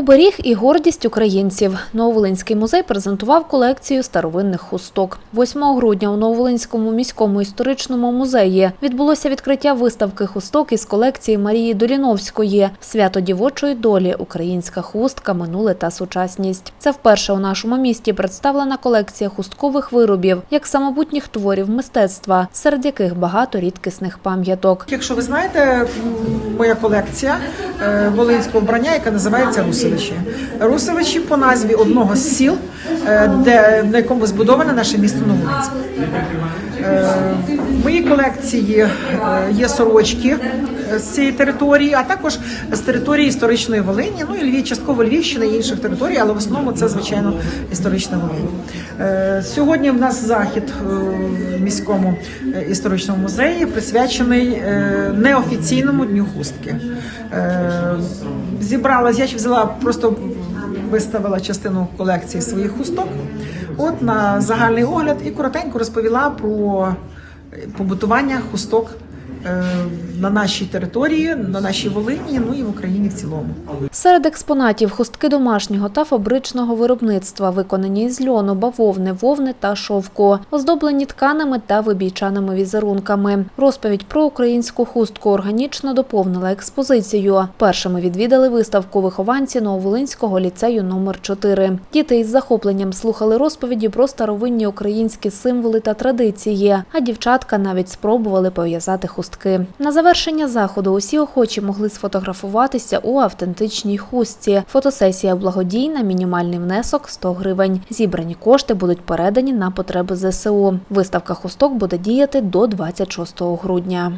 Оберіг і гордість українців. Нововолинський музей презентував колекцію старовинних хусток. 8 грудня у Нововолинському міському історичному музеї відбулося відкриття виставки хусток із колекції Марії Доліновської Свято дівочої долі. Українська хустка, минуле та сучасність. Це вперше у нашому місті представлена колекція хусткових виробів як самобутніх творів мистецтва, серед яких багато рідкісних пам'яток. Якщо ви знаєте, моя колекція волинського вбрання, яка називається Русовичі. Русовичі по назві одного з сіл, е, де на якому збудоване наше місто Новолинськ. Е, В моїй колекції е, є сорочки е, з цієї території, а також з території історичної Волині, ну і Львів, частково Львівщини і інших територій, але в основному це звичайно історична Волинь. Е, Сьогодні в нас захід е, в міському е, історичному музеї присвячений е, неофіційному дню хустки. Зібралась, я ще взяла просто виставила частину колекції своїх хусток. От на загальний огляд і коротенько розповіла про побутування хусток на нашій території, на нашій Волині, ну і в Україні в цілому. Серед експонатів хустки домашнього та фабричного виробництва, виконані із льону, бавовни, вовни та шовку, оздоблені тканами та вибійчаними візерунками. Розповідь про українську хустку органічно доповнила експозицію. Першими відвідали виставку вихованці Нововолинського ліцею номер 4 Діти із захопленням слухали розповіді про старовинні українські символи та традиції, а дівчатка навіть спробували пов'язати хустки. На завершення заходу усі охочі могли сфотографуватися у автентичній хустці. Фотосесія благодійна, мінімальний внесок 100 гривень. Зібрані кошти будуть передані на потреби ЗСУ. Виставка хусток буде діяти до 26 грудня.